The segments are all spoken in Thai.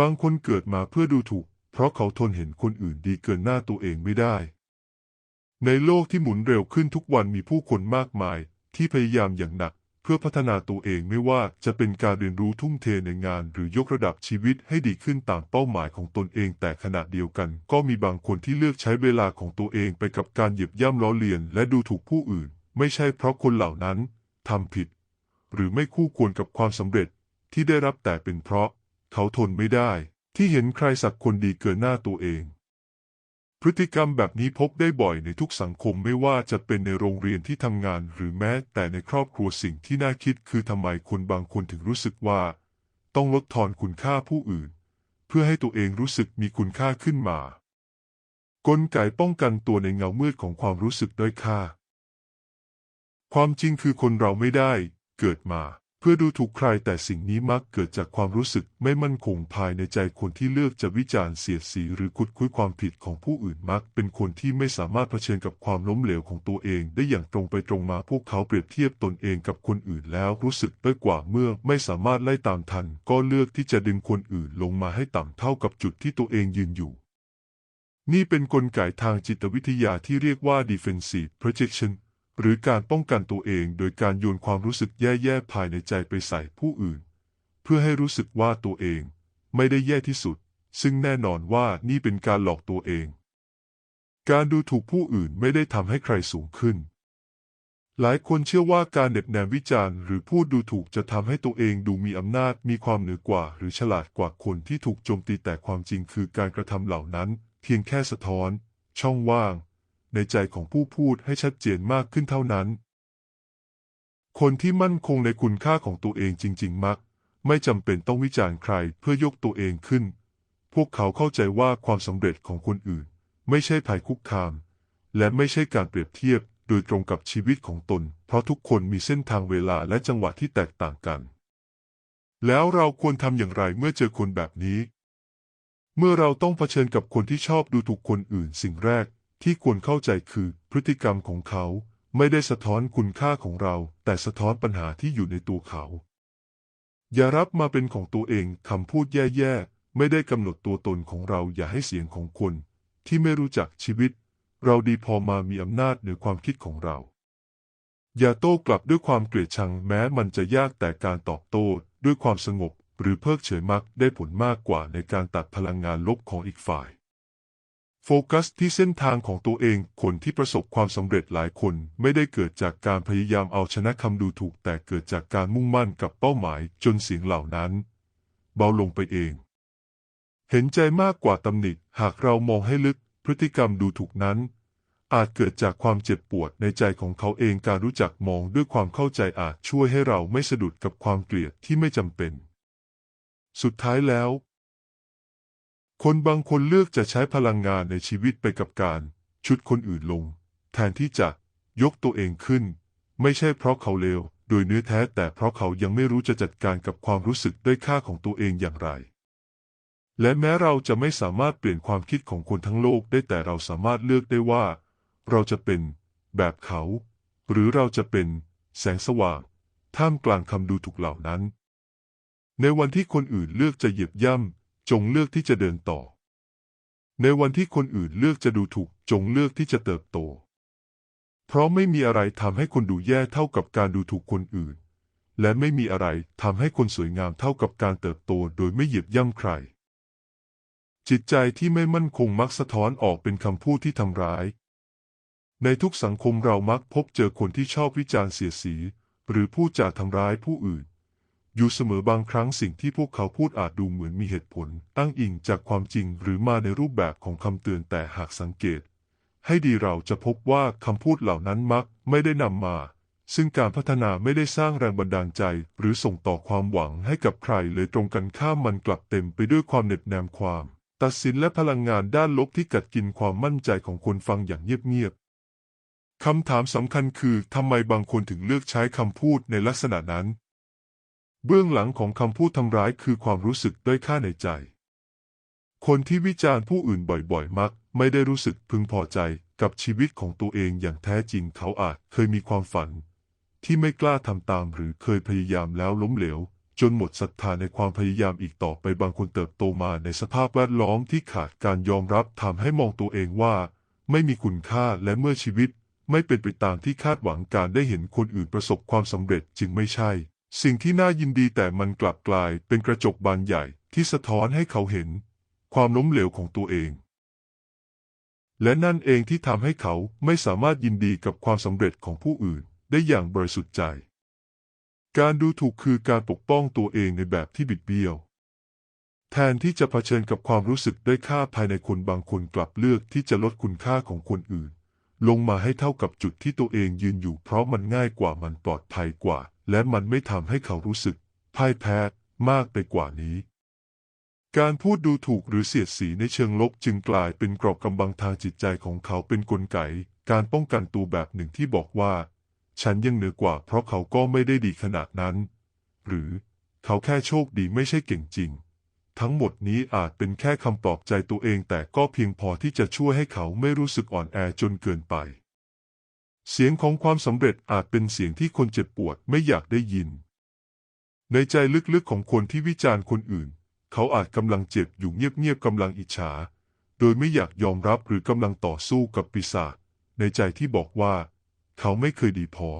บางคนเกิดมาเพื่อดูถูก เพราะเขาทนเห็นคนอื่นดีเกินหน้าตัวเองไม่ได้ ในโลกที่หมุนเร็วขึ้นทุกวันมีผู้คนมากมาย ที่พยายามอย่างหนัก เพื่อพัฒนาตัวเองไม่ว่าจะเป็นการเรียนรู้ทุ่มเทในงาน หรือยกระดับชีวิตให้ดีขึ้นตามเป้าหมายของตนเอง แต่ขณะเดียวกัน ก็มีบางคนที่เลือกใช้เวลาของตัวเองไปกับการเหยียบย่ำล้อเลียน และดูถูกผู้อื่น ไม่ใช่เพราะคนเหล่านั้นทำผิด หรือไม่คู่ควรกับความสำเร็จที่ได้รับแต่เป็นเพราะ เขาทนไม่ได้ที่เห็นใครสักคนดีเกินหน้าตัวเอง พฤติกรรมแบบนี้พบได้บ่อยในทุกสังคมไม่ว่าจะเป็นในโรงเรียนที่ทำงานหรือแม้แต่ในครอบครัวสิ่งที่น่าคิดคือทำไมคนบางคนถึงรู้สึกว่า ต้องลดทอนคุณค่าผู้อื่น เพื่อให้ตัวเองรู้สึกมีคุณค่าขึ้นมากลไกป้องกันตัวในเงามืดของความรู้สึกด้อยค่า ความจริงคือคนเราไม่ได้เกิดมา พื่อดูถูกใครแต่สิ่งนี้มักเกิดจากความรู้สึกไม่มั่นคงภายในใจคนที่เลือกจะวิจารณ์เสียดสีหรือคุดคุยความผิดของผู้อื่นมัก เป็นคนที่ไม่สามารถเผชิญกับความล้มเหลวของตัวเอง ได้อย่างตรงไปตรงมาพวกเขาเปรียบเทียบตนเองกับคนอื่นแล้วรู้สึกด้อยกว่าเมื่อไม่สามารถไล่ตามทัน ก็เลือกที่จะดึงคนอื่นลงมาให้ต่ำเท่ากับจุดที่ตัวเองยืนอยู่นี่เป็นนกลไกทางจิตวิทยาที่เรียกว่า defensive projection หรือการป้องกันตัวเองโดยการโยนความรู้สึกแย่ ๆ ภายในใจไปใส่ผู้อื่น เพื่อให้รู้สึกว่าตัวเองไม่ได้แย่ที่สุด ซึ่งแน่นอนว่านี่เป็นการหลอกตัวเอง การดูถูกผู้อื่นไม่ได้ทำให้ใครสูงขึ้น หลายคนเชื่อว่าการเน็บแนมวิจารณ์หรือพูดดูถูกจะทำให้ตัวเองดูมีอำนาจมีความเหนือกว่า หรือฉลาดกว่าคนที่ถูกโจมตีแต่ความจริงคือการกระทำเหล่านั้น เพียงแค่สะท้อน ช่องว่าง ในใจของผู้พูดให้ชัดเจนมากขึ้นเท่านั้น คนที่มั่นคงในคุณค่าของตัวเองจริง ๆ มัก ไม่จำเป็นต้องวิจารณ์ใครเพื่อยกตัวเองขึ้น พวกเขาเข้าใจว่าความสำเร็จของคนอื่น ไม่ใช่ภัยคุกคาม และไม่ใช่การเปรียบเทียบโดยตรงกับชีวิตของตน เพราะทุกคนมีเส้นทางเวลาและจังหวะที่แตกต่างกัน แล้วเราควรทำอย่างไรเมื่อเจอคนแบบนี้ เมื่อเราต้องเผชิญกับคนที่ชอบดูถูกคนอื่น สิ่งแรก ที่ควรเข้าใจคือพฤติกรรมของเขาไม่ได้สะท้อนคุณค่าของเรา แต่สะท้อนปัญหาที่อยู่ในตัวเขา อย่ารับมาเป็นของตัวเองคำพูดแย่ๆ ไม่ได้กำหนดตัวตนของเราอย่าให้เสียงของคน ที่ไม่รู้จักชีวิต เราดีพอมามีอำนาจเหนือความคิดของเรา อย่าโต้กลับด้วยความเกลียดชังแม้มันจะยากแต่การตอบโต้ด้วยความสงบ หรือเพิกเฉยมักได้ผลมากกว่าในการตัดพลังงานลบของอีกฝ่าย โฟกัสที่เส้นทางของตัวเอง คนที่ประสบความสำเร็จหลายคนไม่ได้เกิดจากการพยายามเอาชนะคำดูถูก แต่เกิดจากการมุ่งมั่นกับเป้าหมายจนเสียงเหล่านั้น เบาลงไปเอง เห็นใจมากกว่าตำหนิ หากเรามองให้ลึก พฤติกรรมดูถูกนั้น อาจเกิดจากความเจ็บปวดในใจของเขาเองการรู้จักมองด้วยความเข้าใจอาจช่วยให้เราไม่สะดุดกับความเกลียดที่ไม่จำเป็น สุดท้ายแล้ว คนบางคนเลือกจะใช้พลังงานในชีวิตไปกับการ ชุดคนอื่นลง แทนที่จะยกตัวเองขึ้น ไม่ใช่เพราะเขาเลวโดยเนื้อแท้แต่เพราะเขายังไม่รู้จะจัดการกับความรู้สึกด้อยค่าของตัวเองอย่างไร และแม้เราจะไม่สามารถเปลี่ยนความคิดของคนทั้งโลกได้แต่เราสามารถเลือกได้ว่า เราจะเป็นแบบเขา หรือเราจะเป็นแสงสว่าง ท่ามกลางคำดูถูกเหล่านั้น ในวันที่คนอื่นเลือกจะเหยียบย่ำ จงเลือกที่จะเดินต่อ ในวันที่คนอื่นเลือกจะดูถูก จงเลือกที่จะเติบโต เพราะไม่มีอะไรทำให้คนดูแย่เท่ากับการดูถูกคนอื่น และไม่มีอะไรทำให้คนสวยงามเท่ากับการเติบโตโดยไม่เหยียบย่ำใคร จิตใจที่ไม่มั่นคงมักสะท้อนออกเป็นคำพูดที่ทำร้าย ในทุกสังคมเรามักพบเจอคนที่ชอบวิจารณ์เสียสี หรือพูดจาทำร้ายผู้อื่น อยู่เสมอบางครั้งสิ่งที่พวกเขาพูดอาจดูเหมือนมีเหตุผล ตั้งอิงจากความจริงหรือมาในรูปแบบของคำเตือนแต่หากสังเกต ให้ดีเราจะพบว่าคำพูดเหล่านั้นมักไม่ได้นำมา ซึ่งการพัฒนาไม่ได้สร้างแรงบันดาลใจ หรือส่งต่อความหวังให้กับใครเลยตรงกันข้ามมันกลับเต็มไปด้วยความเหน็บแนมความ ตัดสินและพลังงานด้านลบที่กัดกินความมั่นใจของคนฟังอย่างเงียบๆคำถามสำคัญคือทำไมบางคนถึงเลือกใช้คำพูดในลักษณะนั้น เบื้องหลังของคำพูดทำร้ายคือความรู้สึกด้อยค่าในใจ คนที่วิจารณ์ผู้อื่นบ่อยๆ มัก ไม่ได้รู้สึกพึงพอใจกับชีวิตของตัวเองอย่างแท้จริงเขาอาจเคยมีความฝัน ที่ไม่กล้าทำตามหรือเคยพยายามแล้วล้มเหลว จนหมดศรัทธาในความพยายามอีกต่อไปบางคนเติบโตมาในสภาพแวดล้อมที่ขาดการยอมรับทำให้มองตัวเองว่า ไม่มีคุณค่าและเมื่อชีวิต ไม่เป็นไปตามที่คาดหวังการได้เห็นคนอื่นประสบความสำเร็จจึงไม่ใช่ สิ่งที่น่ายินดีแต่มันกลับกลายเป็นกระจกบานใหญ่ที่สะท้อนให้เขาเห็น ความล้มเหลวของตัวเอง และนั่นเองที่ทำให้เขาไม่สามารถยินดีกับความสำเร็จของผู้อื่นได้อย่างบริสุทธิ์ใจ การดูถูกคือการปกป้องตัวเองในแบบที่บิดเบี้ยว แทนที่จะเผชิญกับความรู้สึกได้ค่าภายในคนบางคนกลับเลือกที่จะลดคุณค่าของคนอื่น ลงมาให้เท่ากับจุดที่ตัวเองยืนอยู่เพราะมันง่ายกว่ามันปลอดภัยกว่า และมันไม่ทำให้เขารู้สึกพ่ายแพ้มากไปกว่านี้ การพูดดูถูกหรือเสียดสีในเชิงลบจึงกลายเป็นกรอบกำบังทางจิตใจของเขาเป็นกลไก การป้องกันตัวแบบหนึ่งที่บอกว่า ฉันยังเหนือกว่า เพราะเขาก็ไม่ได้ดีขนาดนั้น หรือเขาแค่โชคดีไม่ใช่เก่งจริง ทั้งหมดนี้อาจเป็นแค่คำปลอบใจตัวเองแต่ก็เพียงพอที่จะช่วยให้เขาไม่รู้สึกอ่อนแอจนเกินไป เสียงของความสำเร็จอาจเป็นเสียงที่คนเจ็บปวดไม่อยากได้ยิน ในใจลึกๆของคนที่วิจารณ์คนอื่น เขาอาจกำลังเจ็บอยู่เงียบๆกำลังอิจฉา โดยไม่อยากยอมรับหรือกำลังต่อสู้กับปีศาจในใจที่บอกว่า เขาไม่เคยดีพอ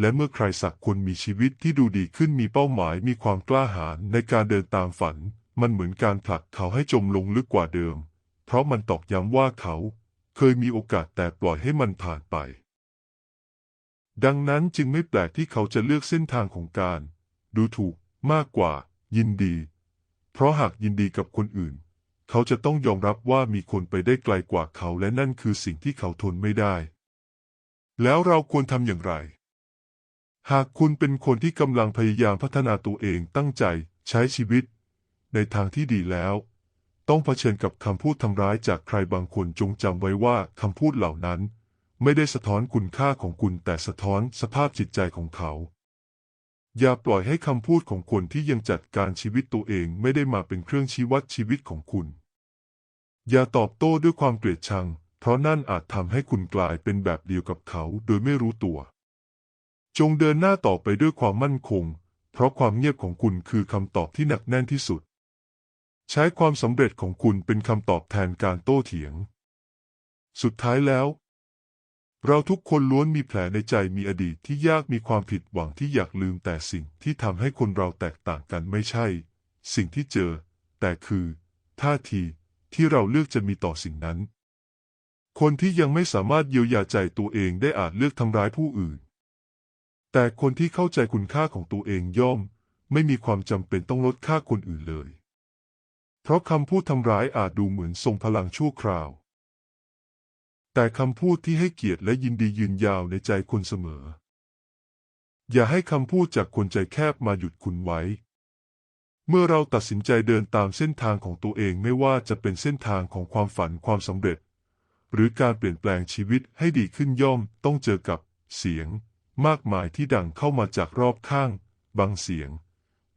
และเมื่อใครสักคนมีชีวิตที่ดูดีขึ้นมีเป้าหมายมีความกล้าหาญในการเดินตามฝัน มันเหมือนการผลักเขาให้จมลงลึกกว่าเดิม เพราะมันตอกย้ำว่าเขา เคยมีโอกาสแต่ปล่อยให้มันผ่านไป ดังนั้นจึงไม่แปลกที่เขาจะเลือกเส้นทางของการ ดูถูกมากกว่า ยินดี เพราะหากยินดีกับคนอื่น เขาจะต้องยอมรับว่ามีคนไปได้ไกลกว่าเขาและนั่นคือสิ่งที่เขาทนไม่ได้ แล้วเราควรทำอย่างไร หากคุณเป็นคนที่กำลังพยายามพัฒนาตัวเองตั้งใจใช้ชีวิต ในทางที่ดีแล้ว ต้องเผชิญกับคำพูดทำร้ายจากใครบางคนจงจำไว้ว่าคำพูดเหล่านั้น ไม่ได้สะท้อนคุณค่าของคุณแต่สะท้อนสภาพจิตใจของเขา อย่าปล่อยให้คำพูดของคนที่ยังจัดการชีวิตตัวเองไม่ได้มาเป็นเครื่องชี้วัดชีวิตของคุณ อย่าตอบโต้ด้วยความเกลียดชัง เพราะนั่นอาจทำให้คุณกลายเป็นแบบเดียวกับเขาโดยไม่รู้ตัว จงเดินหน้าต่อไปด้วยความมั่นคง เพราะความเงียบของคุณคือคำตอบที่หนักแน่นที่สุด ใช้ความสำเร็จของคุณเป็นคำตอบแทนการโต้เถียง สุดท้ายแล้ว เราทุกคนล้วนมีแผลในใจมีอดีตที่ยากมีความผิดหวังที่อยากลืมแต่สิ่งที่ทำให้คนเราแตกต่างกันไม่ใช่ สิ่งที่เจอ แต่คือ ท่าทีที่เราเลือกจะมีต่อสิ่งนั้น คนที่ยังไม่สามารถเยียวยาใจตัวเองได้อาจเลือกทำร้ายผู้อื่น แต่คนที่เข้าใจคุณค่าของตัวเองย่อม ไม่มีความจำเป็นต้องลดค่าคนอื่นเลย เพราะคำพูดทำร้ายอาจดูเหมือนทรงพลังชั่วคราว แต่คำพูดที่ให้เกียรติและยินดียืนยาวในใจคนเสมอ อย่าให้คำพูดจากคนใจแคบมาหยุดคุณไว้ เมื่อเราตัดสินใจเดินตามเส้นทางของตัวเองไม่ว่าจะเป็นเส้นทางของความฝันความสำเร็จ หรือการเปลี่ยนแปลงชีวิตให้ดีขึ้นย่อมต้องเจอกับเสียง มากมายที่ดังเข้ามาจากรอบข้าง บางเสียง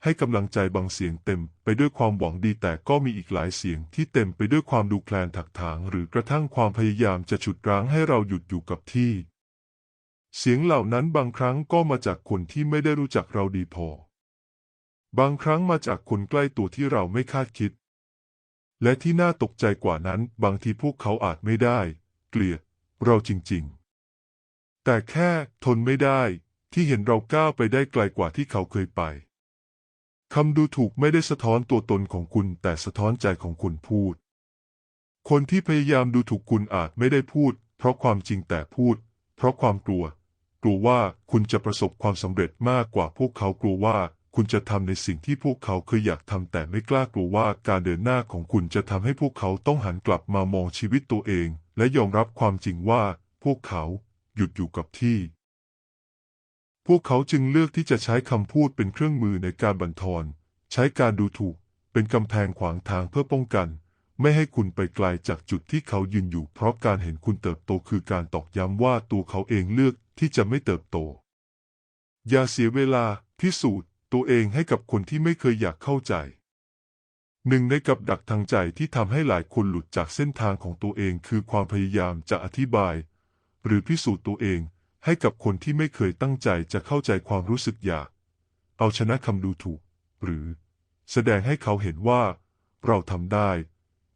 ให้กำลังใจบางเสียงเต็มไปด้วยความหวังดีแต่ก็มีอีกหลายเสียงที่เต็มไปด้วยความดูแคลนถักถางหรือกระทั่งความพยายามจะฉุดรั้งให้เราหยุดอยู่กับที่ เสียงเหล่านั้นบางครั้งก็มาจากคนที่ไม่ได้รู้จักเราดีพอ บางครั้งมาจากคนใกล้ตัวที่เราไม่คาดคิด และที่น่าตกใจกว่านั้น บางทีพวกเขาอาจไม่ได้ เกลียดเราจริง ๆ แต่แค่ทนไม่ได้ที่เห็นเราก้าวไปได้ไกลกว่าที่เขาเคยไป คำดูถูกไม่ได้สะท้อนตัวตนของคุณ แต่สะท้อนใจของคุณพูด คนที่พยายามดูถูกคุณอาจไม่ได้พูด เพราะความจริงแต่พูด เพราะความกลัว กลัวว่าคุณจะประสบความสำเร็จมากกว่าพวกเขากลัวว่าคุณจะทำในสิ่งที่พวกเขาเคยอยากทำแต่ไม่กล้ากลัวว่าการเดินหน้าของคุณจะทำให้พวกเขาต้องหันกลับมามองชีวิตตัวเอง และยอมรับความจริงว่าพวกเขาหยุดอยู่กับที่ พวกเขาจึงเลือกที่จะใช้คำพูดเป็นเครื่องมือในการบั่นทอนใช้การดูถูก เป็นกำแพงขวางทางเพื่อป้องกัน ไม่ให้คุณไปไกลจากจุดที่เขายืนอยู่ เพราะการเห็นคุณเติบโตคือการตอกย้ำว่าตัวเขาเองเลือกที่จะไม่เติบโต อย่าเสียเวลาพิสูจน์ตัวเองให้กับคนที่ไม่เคยอยากเข้าใจหนึ่งในกับดักทางใจที่ทำให้หลายคนหลุดจากเส้นทางของตัวเองคือความพยายามจะอธิบาย หรือพิสูจน์ตัวเอง ให้กับคนที่ไม่เคยตั้งใจจะเข้าใจความรู้สึกอยาก เอาชนะคำดูถูก หรือ แสดงให้เขาเห็นว่า เราทำได้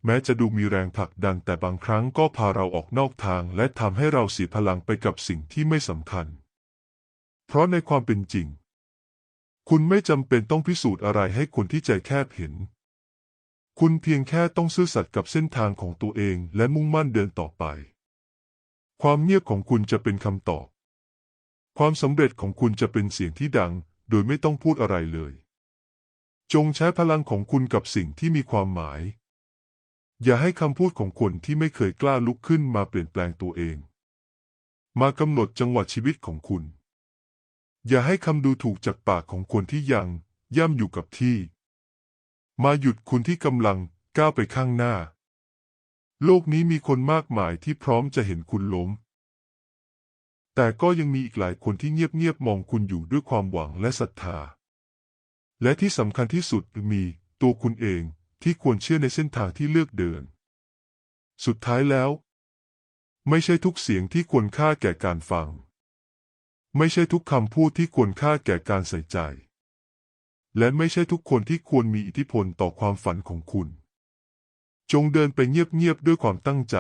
แม้จะดูมีแรงผลักดันแต่บางครั้งก็พาเราออกนอกทาง และทำให้เราเสียพลังไปกับสิ่งที่ไม่สำคัญ เพราะในความเป็นจริง คุณไม่จำเป็นต้องพิสูจน์อะไรให้คนที่ใจแคบเห็น คุณเพียงแค่ต้องซื่อสัตย์กับเส้นทางของตัวเองและมุ่งมั่นเดินต่อไป ความเงียบของคุณจะเป็นคำตอบ ความสำเร็จของคุณจะเป็นเสียงที่ดัง โดยไม่ต้องพูดอะไรเลย จงใช้พลังของคุณกับสิ่งที่มีความหมาย อย่าให้คำพูดของคนที่ไม่เคยกล้าลุกขึ้นมาเปลี่ยนแปลงตัวเอง มากำหนดจังหวะชีวิตของคุณ อย่าให้คำดูถูกจากปากของคนที่ยังย่ำอยู่กับที่ มาหยุดคุณที่กำลังก้าวไปข้างหน้า โลกนี้มีคนมากมายที่พร้อมจะเห็นคุณล้ม แต่ก็ยังมีอีกหลายคนที่เงียบๆมองคุณอยู่ด้วยความหวังและศรัทธา และที่สำคัญที่สุดมีตัวคุณเองที่ควรเชื่อในเส้นทางที่เลือกเดิน สุดท้ายแล้ว ไม่ใช่ทุกเสียงที่ควรค่าแก่การฟัง ไม่ใช่ทุกคำพูดที่ควรค่าแก่การใส่ใจ และไม่ใช่ทุกคนที่ควรมีอิทธิพลต่อความฝันของคุณ จงเดินไปเงียบๆด้วยความตั้งใจ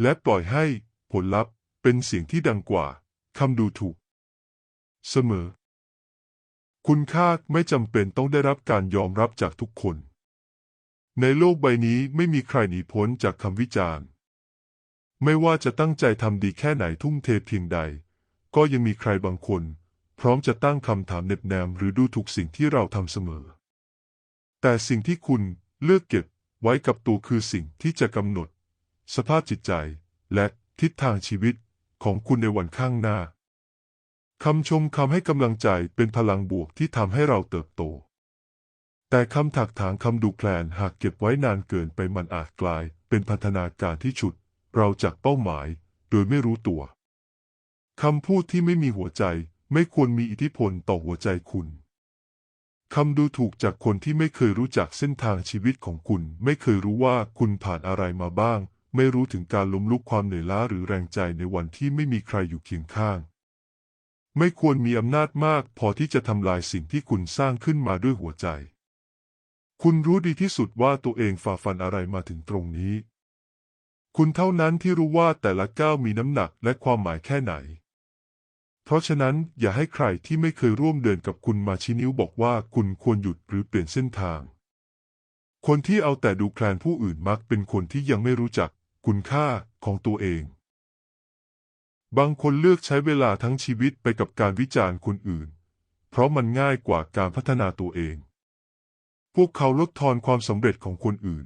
และปล่อยให้ผลลัพธ์ เป็นเสียงที่ดังกว่าคำดูถูก เสมอ คุณค่าไม่จำเป็นต้องได้รับการยอมรับจากทุกคน ในโลกใบนี้ไม่มีใครหนีพ้นจากคำวิจารณ์ ไม่ว่าจะตั้งใจทำดีแค่ไหนทุ่มเทเพียงใด ก็ยังมีใครบางคน พร้อมจะตั้งคำถามเน็บแนมหรือดูถูกสิ่งที่เราทำเสมอ แต่สิ่งที่คุณเลือกเก็บไว้กับตัวคือสิ่งที่จะกำหนด สภาพจิตใจและทิศทางชีวิต ของคุณในวันข้างหน้าคำชมคำให้กำลังใจเป็นพลังบวกที่ทำให้เราเติบโต แต่คำถักถางคำดูแคลนหากเก็บไว้นานเกินไปมันอาจกลาย เป็นพันธนาการที่ฉุด เราจากเป้าหมาย โดยไม่รู้ตัวคำพูดที่ไม่มีหัวใจไม่ควรมีอิทธิพลต่อหัวใจคุณคำดูถูกจากคนที่ไม่เคยรู้จักเส้นทางชีวิตของคุณ ไม่เคยรู้ว่าคุณผ่านอะไรมาบ้าง ไม่รู้ถึงการล้มลุกความเหนื่อยล้าหรือแรงใจในวันที่ไม่มีใครอยู่เคียงข้าง ไม่ควรมีอำนาจมากพอที่จะทำลายสิ่งที่คุณสร้างขึ้นมาด้วยหัวใจ คุณรู้ดีที่สุดว่าตัวเองฝ่าฟันอะไรมาถึงตรงนี้ คุณเท่านั้นที่รู้ว่าแต่ละก้าวมีน้ำหนักและความหมายแค่ไหน เพราะฉะนั้นอย่าให้ใครที่ไม่เคยร่วมเดินกับคุณมาชี้นิ้วบอกว่าคุณควรหยุดหรือเปลี่ยนเส้นทางคนที่เอาแต่ดูแคลนผู้อื่นมักเป็นคนที่ยังไม่รู้จัก คุณค่าของตัวเอง บางคนเลือกใช้เวลาทั้งชีวิตไปกับการวิจารณ์คนอื่น เพราะมันง่ายกว่าการพัฒนาตัวเอง พวกเขาลดทอนความสำเร็จของคนอื่น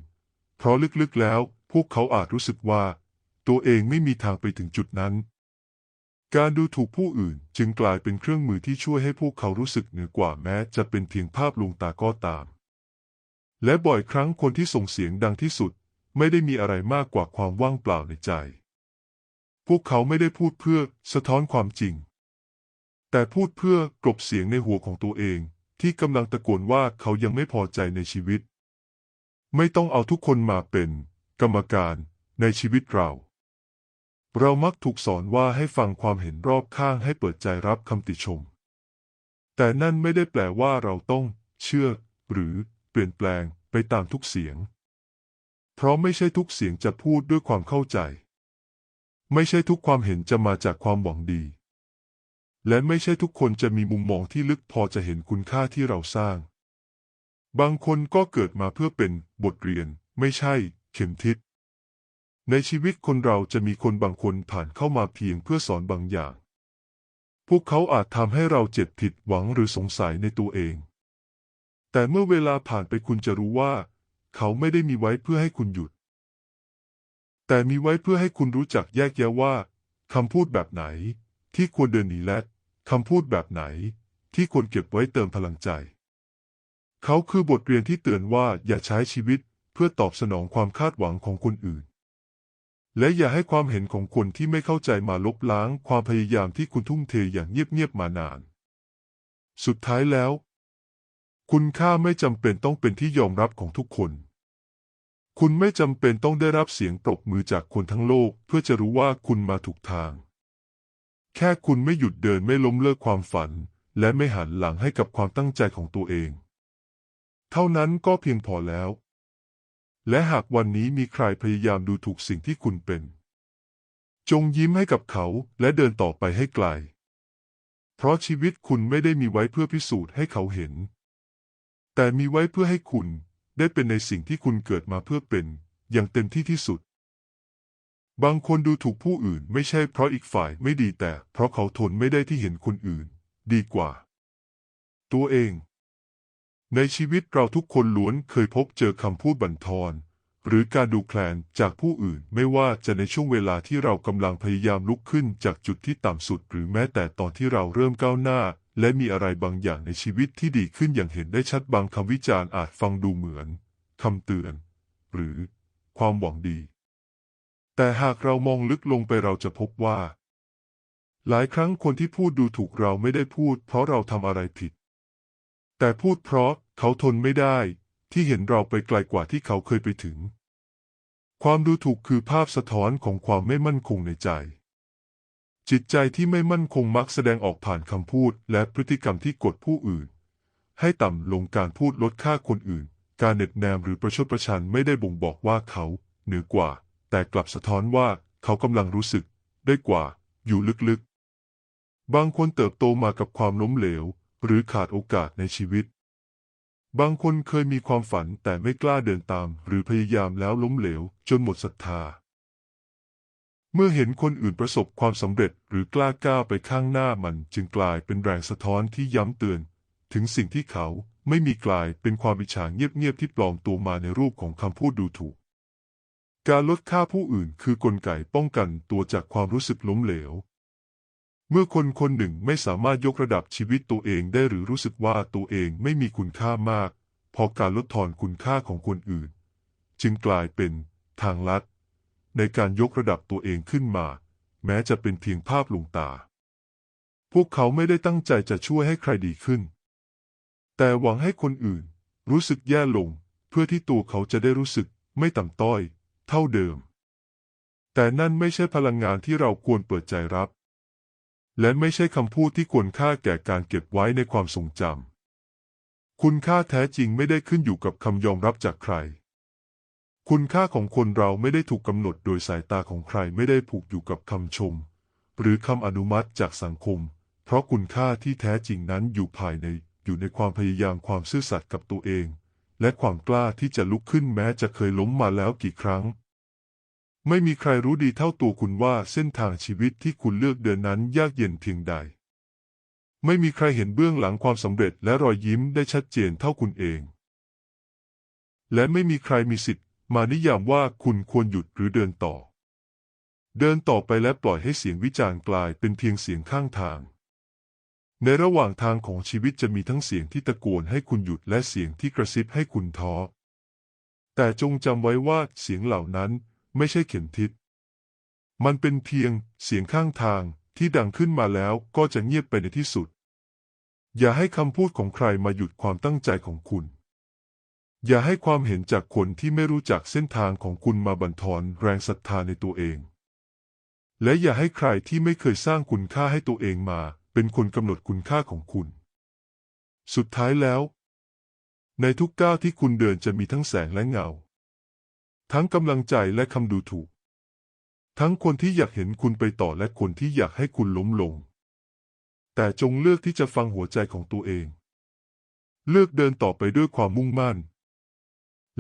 เพราะลึกๆแล้ว พวกเขาอาจรู้สึกว่า ตัวเองไม่มีทางไปถึงจุดนั้น การดูถูกผู้อื่นจึงกลายเป็นเครื่องมือที่ช่วยให้พวกเขารู้สึกเหนือกว่าแม้จะเป็นเพียงภาพลวงตาก็ตามและบ่อยครั้งคนที่ส่งเสียงดังที่สุด ไม่ได้มีอะไรมากกว่าความว่างเปล่าในใจ พวกเขาไม่ได้พูดเพื่อสะท้อนความจริง แต่พูดเพื่อกลบเสียงในหัวของตัวเอง ที่กำลังตะโกนว่าเขายังไม่พอใจในชีวิต ไม่ต้องเอาทุกคนมาเป็น กรรมการในชีวิตเรา เรามักถูกสอนว่าให้ฟังความเห็นรอบข้างให้เปิดใจรับคำติชม แต่นั่นไม่ได้แปลว่าเราต้องเชื่อ หรือเปลี่ยนแปลงไปตามทุกเสียง เพราะไม่ใช่ทุกเสียงจะพูดด้วยความเข้าใจ ไม่ใช่ทุกความเห็นจะมาจากความหวังดี และไม่ใช่ทุกคนจะมีมุมมองที่ลึกพอจะเห็นคุณค่าที่เราสร้าง บางคนก็เกิดมาเพื่อเป็นบทเรียน ไม่ใช่ เข็มทิศ ในชีวิตคนเราจะมีคนบางคนผ่านเข้ามาเพียงเพื่อสอนบางอย่าง พวกเขาอาจทำให้เราเจ็บผิดหวังหรือสงสัยในตัวเอง แต่เมื่อเวลาผ่านไปคุณจะรู้ว่า เขาไม่ได้มีไว้เพื่อให้คุณหยุด แต่มีไว้เพื่อให้คุณรู้จักแยกแยะว่าคำพูดแบบไหน ที่ควรเดินหนีและคำพูดแบบไหน ที่ควรเก็บไว้เติมพลังใจ เขาคือบทเรียนที่เตือนว่าอย่าใช้ชีวิตเพื่อตอบสนองความคาดหวังของคนอื่น และอย่าให้ความเห็นของคนที่ไม่เข้าใจมาลบล้างความพยายามที่คุณทุ่มเทอย่างเงียบๆมานาน สุดท้ายแล้ว คุณค่าไม่จำเป็นต้องเป็นที่ยอมรับของทุกคน คุณไม่จำเป็นต้องได้รับเสียงปรบมือจากคนทั้งโลก เพื่อจะรู้ว่าคุณมาถูกทาง แค่คุณไม่หยุดเดินไม่ล้มเลิกความฝัน และไม่หันหลังให้กับความตั้งใจของตัวเอง เท่านั้นก็เพียงพอแล้ว และหากวันนี้มีใครพยายามดูถูกสิ่งที่คุณเป็น จงยิ้มให้กับเขาและเดินต่อไปให้ไกล เพราะชีวิตคุณไม่ได้มีไว้เพื่อพิสูจน์ให้เขาเห็น แต่มีไว้เพื่อให้คุณได้เป็นในสิ่งที่คุณเกิดมาเพื่อเป็นอย่างเต็มที่ที่สุด บางคนดูถูกผู้อื่นไม่ใช่เพราะอีกฝ่ายไม่ดีแต่เพราะเขาทนไม่ได้ที่เห็นคนอื่น ดีกว่า ตัวเอง ในชีวิตเราทุกคนล้วนเคยพบเจอคำพูดบั่นทอน หรือการดูแคลนจากผู้อื่นไม่ว่าจะในช่วงเวลาที่เรากำลังพยายามลุกขึ้นจากจุดที่ต่ำสุด หรือแม้แต่ตอนที่เราเริ่มก้าวหน้า และมีอะไรบางอย่างในชีวิตที่ดีขึ้นอย่างเห็นได้ชัดบางคำวิจารณ์อาจฟังดูเหมือนคำเตือน หรือความหวังดี แต่หากเรามองลึกลงไปเราจะพบว่า หลายครั้งคนที่พูดดูถูกเราไม่ได้พูด เพราะเราทำอะไรผิด แต่พูดเพราะเขาทนไม่ได้ที่เห็นเราไปไกลกว่าที่เขาเคยไปถึง ความดูถูกคือภาพสะท้อนของความไม่มั่นคงในใจ จิตใจที่ไม่มั่นคงมักแสดงออกผ่านคำพูด และพฤติกรรมที่กดผู้อื่น ให้ต่ำลงการพูดลดค่าคนอื่น การเหน็บแนมหรือประชดประชันไม่ได้บ่งบอกว่าเขาเหนือกว่า แต่กลับสะท้อนว่าเขากำลังรู้สึก ได้กว่า อยู่ลึกๆ บางคนเติบโตมากับความล้มเหลว หรือขาดโอกาสในชีวิต บางคนเคยมีความฝันแต่ไม่กล้าเดินตาม หรือพยายามแล้วล้มเหลว จนหมดศรัทธา เมื่อเห็นคนอื่นประสบความสำเร็จหรือกล้าก้าวไปข้างหน้ามันจึงกลายเป็นแรงสะท้อนที่ย้ำเตือน ถึงสิ่งที่เขาไม่มีกลายเป็นความอิจฉาเงียบๆที่ปลอมตัวมาในรูปของคำพูดดูถูก การลดค่าผู้อื่นคือกลไกป้องกันตัวจากความรู้สึกล้มเหลว เมื่อคนคนหนึ่งไม่สามารถยกระดับชีวิตตัวเองได้หรือรู้สึกว่าตัวเองไม่มีคุณค่ามาก พอการลดทอนคุณค่าของคนอื่น จึงกลายเป็นทางลัด ในการยกระดับตัวเองขึ้นมา แม้จะเป็นเพียงภาพลวงตา พวกเขาไม่ได้ตั้งใจจะช่วยให้ใครดีขึ้น แต่หวังให้คนอื่นรู้สึกแย่ลง เพื่อที่ตัวเขาจะได้รู้สึกไม่ต่ำต้อย เท่าเดิม แต่นั่นไม่ใช่พลังงานที่เราควรเปิดใจรับ และไม่ใช่คำพูดที่ควรค่าแก่การเก็บไว้ในความทรงจำคุณค่าแท้จริงไม่ได้ขึ้นอยู่กับคำยอมรับจากใคร คุณค่าของคนเราไม่ได้ถูกกำหนดโดยสายตาของใครไม่ได้ผูกอยู่กับคำชม หรือคำอนุมัติจากสังคม เพราะคุณค่าที่แท้จริงนั้นอยู่ภายในอยู่ในความพยายามความซื่อสัตย์กับตัวเอง และความกล้าที่จะลุกขึ้นแม้จะเคยล้มมาแล้วกี่ครั้ง ไม่มีใครรู้ดีเท่าตัวคุณว่าเส้นทางชีวิตที่คุณเลือกเดินนั้นยากเย็นเพียงใด ไม่มีใครเห็นเบื้องหลังความสำเร็จและรอยยิ้มได้ชัดเจนเท่าคุณเองและไม่มีใครมีสิทธิ์ มานิยามว่าคุณควรหยุดหรือเดินต่อ เดินต่อไปและปล่อยให้เสียงวิจารณ์กลายเป็นเพียงเสียงข้างทาง ในระหว่างทางของชีวิตจะมีทั้งเสียงที่ตะโกนให้คุณหยุดและเสียงที่กระซิบให้คุณท้อ แต่จงจำไว้ว่าเสียงเหล่านั้นไม่ใช่เข็มทิศ มันเป็นเพียงเสียงข้างทางที่ดังขึ้นมาแล้วก็จะเงียบไปในที่สุด อย่าให้คำพูดของใครมาหยุดความตั้งใจของคุณ อย่าให้ความเห็นจากคนที่ไม่รู้จักเส้นทางของคุณมาบั่นทอนแรงศรัทธาในตัวเอง และอย่าให้ใครที่ไม่เคยสร้างคุณค่าให้ตัวเองมา เป็นคนกำหนดคุณค่าของคุณ สุดท้ายแล้ว ในทุกก้าวที่คุณเดินจะมีทั้งแสงและเงา ทั้งกำลังใจและคำดูถูก ทั้งคนที่อยากเห็นคุณไปต่อและคนที่อยากให้คุณล้มลง แต่จงเลือกที่จะฟังหัวใจของตัวเอง เลือกเดินต่อไปด้วยความมุ่งมั่น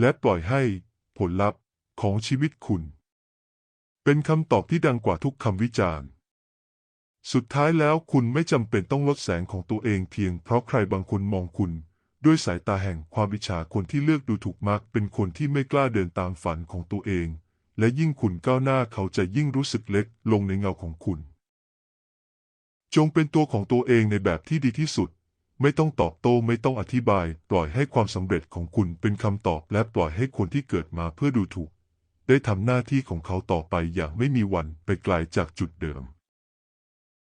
และปล่อยให้ผลลัพธ์ของชีวิตคุณ เป็นคำตอบที่ดังกว่าทุกคำวิจารณ์ สุดท้ายแล้วคุณไม่จำเป็นต้องลดแสงของตัวเองเพียงเพราะใครบางคนมองคุณด้วยสายตาแห่งความอิจฉาคนที่เลือกดูถูกมัก เป็นคนที่ไม่กล้าเดินตามฝันของตัวเอง และยิ่งคุณก้าวหน้าเขาจะยิ่งรู้สึกเล็กลงในเงาของคุณ จงเป็นตัวของตัวเองในแบบที่ดีที่สุด ไม่ต้องตอบโต้ไม่ต้องอธิบาย ปล่อยให้ความสำเร็จของคุณเป็นคำตอบ และปล่อยให้คนที่เกิดมาเพื่อดูถูก ได้ทำหน้าที่ของเขาต่อไปอย่างไม่มีวันไปไกลจากจุดเดิม